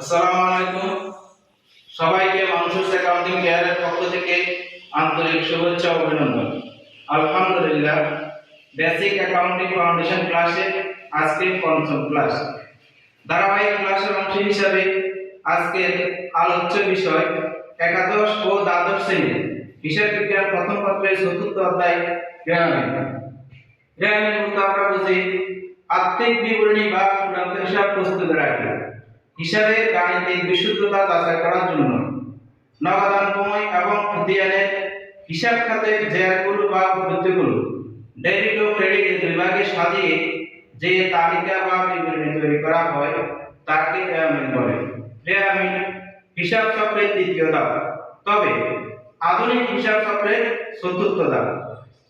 আসসালামু আলাইকুম। সবাইকে মানুষের অ্যাকাউন্টিং কেয়ারের পক্ষ থেকে আন্তরিক শুভেচ্ছা অভিনন্দন। আলহামদুলিল্লাহ বেসিক অ্যাকাউন্টিং ফাউন্ডেশন ক্লাসে আজকে পঞ্চম ক্লাস ধারাবাহিক ক্লাসের অংশ হিসাবে আজকের আলোচ্য বিষয় একাদশ ও দ্বাদশ শ্রেণি। হিসাব বিজ্ঞান প্রথম পত্রের চতুর্থ অধ্যায় গ্রামীণ গ্রামীণ বলতে আমরা বুঝি আর্থিক বিবরণী বা চূড়ান্ত হিসাব প্রস্তুত রাখি। হিসাবে গাণিতিক বিশুদ্ধতা যাচাই করার জন্য। নগদান প্রময় এবং খতিয়ানের হিসাব খাতের জেয়ারগুলো বা উদ্ধৃতিগুলো ডেবিট ও ক্রেডিট এই দুই ভাগে সাজিয়ে যে তালিকা বা বিবরণী তৈরি করা হয়, তাকে রেয়ামিন বলে। রেয়ামিন হিসাব চক্রের তৃতীয় ধাপ তবে আধুনিক হিসাব চক্রের চতুর্থ ধাপ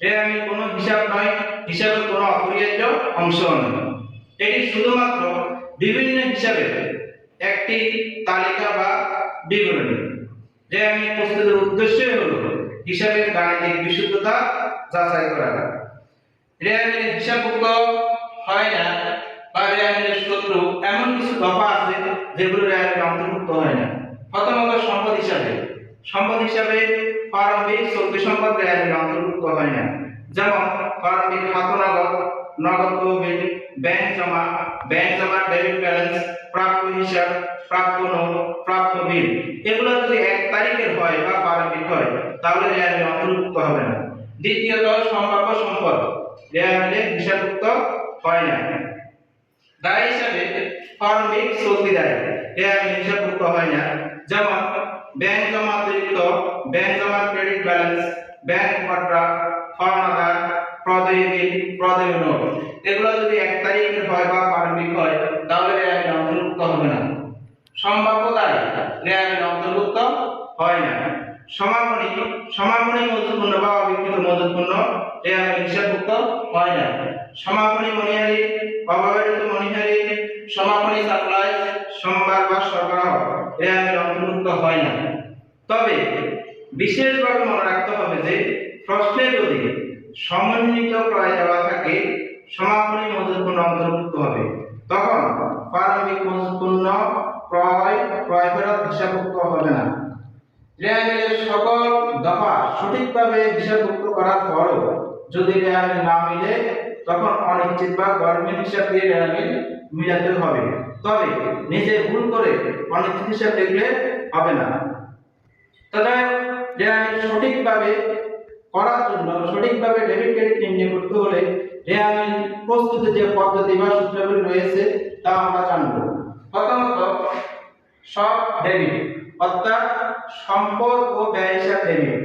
রেয়ামিন কোনো হিসাব নয় হিসাবের কোনো অপরিহার্য অংশ নয়। এটি শুধুমাত্র বিভিন্ন হিসাবের একটি তালিকা বা বিবরণী। যে আমি প্রস্তুতের উদ্দেশ্যই হলো হিসাবের গাণিতিক বিশুদ্ধতা যাচাই করা। রেয়ামিনের হিসাবভুক্ত হয় না বা রেয়ামিনের শত্রু এমন কিছু দফা আছে যেগুলো রেয়ামিনের অন্তর্ভুক্ত হয় না। প্রথমত সম্পদ হিসাবে। সম্পদ হিসাবে প্রারম্ভিক চলতি সম্পদ রেয়ামিনের অন্তর্ভুক্ত হয় না। যেমন প্রারম্ভিক খাত নগদ নগদ ব্যাংক জমা ব্যাংক জমা ডেবিট ব্যালেন্স প্রাপ্য হিসাব প্রাপ্য নোট প্রাপ্য বিল এগুলো যদি এক তারিখের হয় বা প্রারম্ভিক হয়, তাহলে রেয়ামিল অন্তর্ভুক্ত হবে না। দ্বিতীয়ত সম্ভাব্য সম্পদ। রেয়ামিলে হিসাবভুক্ত হয় না। দায় হিসাবে প্রারম্ভিক চলতি দায় রেয়ামিল হিসাবভুক্ত হয় না। যেমন ব্যাংক জমা অতিরিক্ত ব্যাংক জমা ক্রেডিট ব্যালেন্স ব্যাংক ওভারড্রাফট ফার্মাদার প্রদেয় বিল প্রদেয় নোট এগুলো যদি এক তারিখের হয় বা প্রারম্ভিক হয়, তাহলে রেয়ামিল অন্তর্ভুক্ত হবে না। সম্ভাব্য রেয়ামিল অন্তর্ভুক্ত হয় না। সমাপনী সমাপনী পণ্য বা অবিকৃত মজুদ পণ্য রেয়ামিল হিসাবভুক্ত হয় না। সমাপনী মনিহারি অব্যবহৃত মনিহারি সমাপনী সাপ্লাই, সম্ভার বা সরবরাহ রেয়ামিল অন্তর্ভুক্ত হয় না। তবে, বিশেষভাবে মনে রাখতে হবে যে প্রশ্নে যদি সমন্বিত ক্রয় দেওয়া থাকে, সমাপনী পণ্য অন্তর্ভুক্ত হবে। তখন প্রারম্ভিক মজুদ পণ্য ক্রয় ক্রয় ফেরত হিসাবভুক্ত হবে না। রেয়ামিলের সকল দফা সঠিকভাবে হিসাবভুক্ত করার পরও যদি রেয়ামিল না মিলে, তখন অনিশ্চিত বা গরমিল হিসাব দিয়ে রেয়ামিল মিলাতে হবে। তবে নিজে ভুল করে অনিশ্চিত হিসাব লিখলে হবে না। তবে রেয়ামিল সঠিকভাবে করার জন্য সঠিকভাবে ডেবিট ক্রেডিট নির্ণয় করতে হলে রেয়ামিল প্রস্তুত যে পদ্ধতি বা সূত্রগুলি রয়েছে তা আমরা জানব। প্রথমত, সব ডেবিট অর্থাৎ সম্পদ ও ব্যয় হিসাব ডেবিট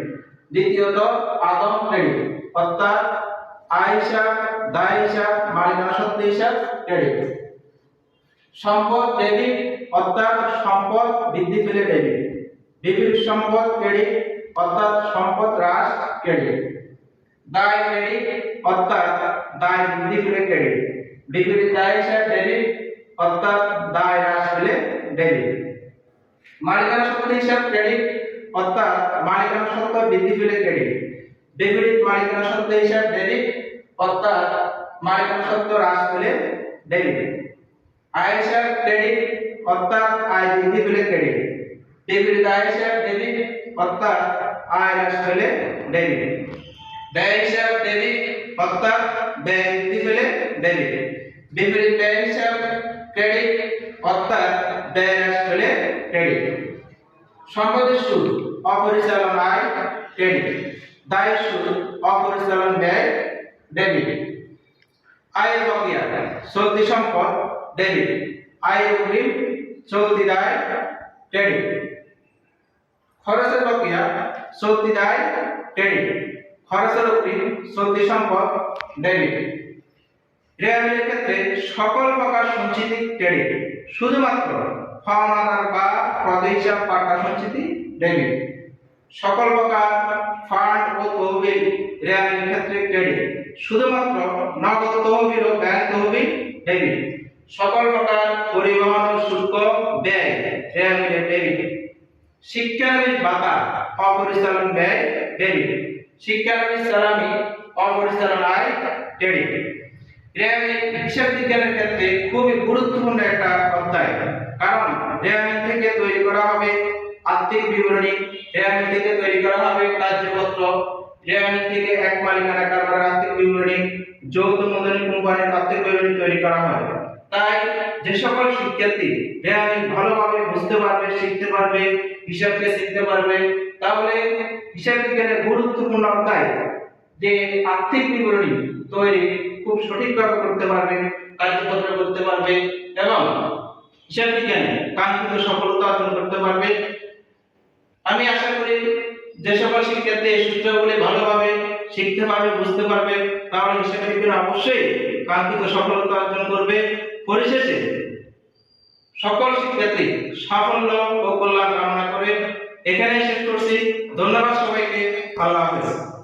দ্বিতীয়ত, আদম ক্রেডিট অর্থাৎ আয় হিসাব দায় হিসাব মালিকানা সত্ত্ব হিসাব ক্রেডিট সম্পদ ডেবিট অর্থাৎ সম্পদ বৃদ্ধি পেলে ডেবিট বিপরীত সম্পদ ক্রেডিট অর্থাৎ সম্পদ হ্রাস ক্রেডিট দায় ক্রেডিট অর্থাৎ দায় বৃদ্ধি পেলে ক্রেডিট বিপরীত দায় হিসাব ডেবিট অর্থাৎ দায় হ্রাস পেলে ডেবিট মালিকানা সত্ত্ব হিসাব ক্রেডিট অর্থাৎ মালিকানা সত্ত্ব বৃদ্ধি পেলে ক্রেডিট বিপরীত মালিকানা সত্ত্ব হিসাব ডেবিট অর্থাৎ মালিকানা সত্ত্ব হ্রাস পেলে ডেবিট আয় হিসাব ক্রেডিট অর্থাৎ আয় বৃদ্ধি পেলে ক্রেডিট বিপরীত আয় হিসাব ডেবিট অর্থাৎ আয় হ্রাস পেলে ডেবিট ব্যয় হিসাব ডেবিট অর্থাৎ ব্যয় বৃদ্ধি পেলে ডেবিট বিপরীত ব্যয় হিসাব ক্রেডিট অর্থাৎ ব্যয় হ্রাস পেলে ক্রেডিট সম্পদের সুদ অপরিচালন আয় ক্রেডিট দায়ের সুদ অপরিচালন ব্যয় ডেবিট আয়ের বকেয়া চলতি সম্পদ ডেবিট আয়ের অগ্রিম চলতি দায় ক্রেডিট খরচের বকেয়া চলতি দায় ক্রেডিট খরচের অগ্রিম চলতি সম্পদ ডেবিট। রেয়ামিলের ক্ষেত্রে সকল প্রকার সঞ্চিতি ক্রেডিট শুধুমাত্র ফার্মাদার বা প্রদ হিসাব পাকা সঞ্চিতি ডেবিট। সকল প্রকার ফান্ড ও তহবিল রেয়ামিলের ক্ষেত্রে ক্রেডিট। শুধুমাত্র নগদ তহবিল ও ব্যাংক তহবিল ডেবিট। সকল প্রকার পরিবহন ও শুল্ক ব্যয় রেয়ামিলের ডেবিট। শিক্ষানবিশ ভাতা অপরিচালন ব্যয় ডেবিট শিক্ষানবিশ সালামি অপরিচালন আয় ডেবিট রেয়ামিল হিসাব বিজ্ঞানের ক্ষেত্রে খুবই গুরুত্বপূর্ণ একটা অধ্যায়। কারণ ডেয়ামিন থেকে তৈরি করা হবে আর্থিক বিবরণী ডেয়ামিন থেকে তৈরি করা হবে কার্যপত্র ডেয়ামিন থেকে এক মালিকানা কারবারের আর্থিক বিবরণী, যৌথ মূলধনী কোম্পানির আর্থিক বিবরণী তৈরি করা হয় তাই যে সকল শিক্ষার্থী ডেয়ামিন ভালোভাবে বুঝতে পারবে, শিখতে পারবে হিসাবকে শিখতে পারবে, তাহলে হিসাব বিজ্ঞানের গুরুত্বপূর্ণ অধ্যায় যে আর্থিক বিবরণী তৈরি খুব সঠিকভাবে করতে পারবে, কার্যপত্র করতে পারবে এবং হিসাব বিজ্ঞানে কাঙ্ক্ষিত সফলতা অর্জন করতে পারবে। আমি আশা করি যে সকল শিক্ষার্থী এই সূত্রগুলি ভালোভাবে শিখতে পারবে, বুঝতে পারবে, তাহলে হিসাবে বিজ্ঞান অবশ্যই কাঙ্ক্ষিত সফলতা অর্জন করবে। পরিশেষে, সকল শিক্ষার্থী সাফল্য ও কল্যাণ কামনা করে এখানে শেষ করছি। ধন্যবাদ সবাইকে। আল্লাহ হাফেজ।